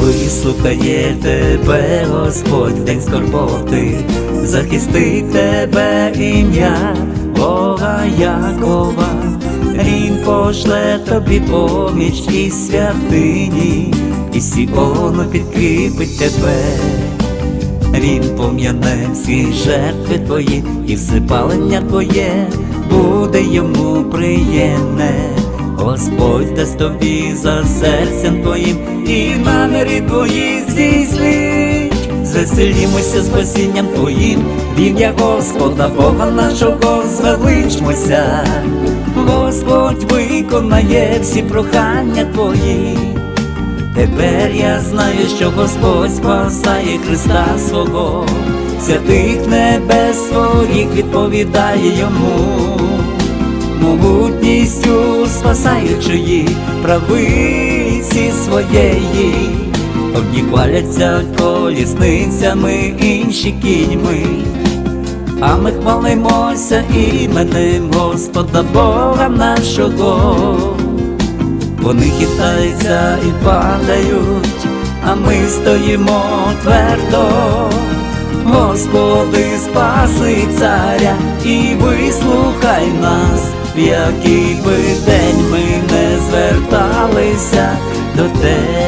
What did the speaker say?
Вислухає тебе, Господь, день скорботи, захистить тебе ім'я Бога Якова, Він пошле тобі поміч і святині, і Сіону підкріпить тебе. Він пом'яне всі жертви твої, і всипалення твоє буде йому приємне. Господь дасть тобі за серцем твоїм і наміри твої здійснить. Звеселімося спасінням твоїм, в ім'я Господа, Бога нашого звеличмося. Господь виконає всі прохання твої. Тепер я знаю, що Господь спасає Христа свого, святих небес своїх відповідає йому, могутністю спасаючи їх правиці своєї, одні хваляться колісницями, інші кіньми. А ми хвалимося іменем Господа Бога нашого. Вони хитаються і падають, а ми стоїмо твердо. Господи, спаси царя і вислухай в який би день ми не зверталися до тебе.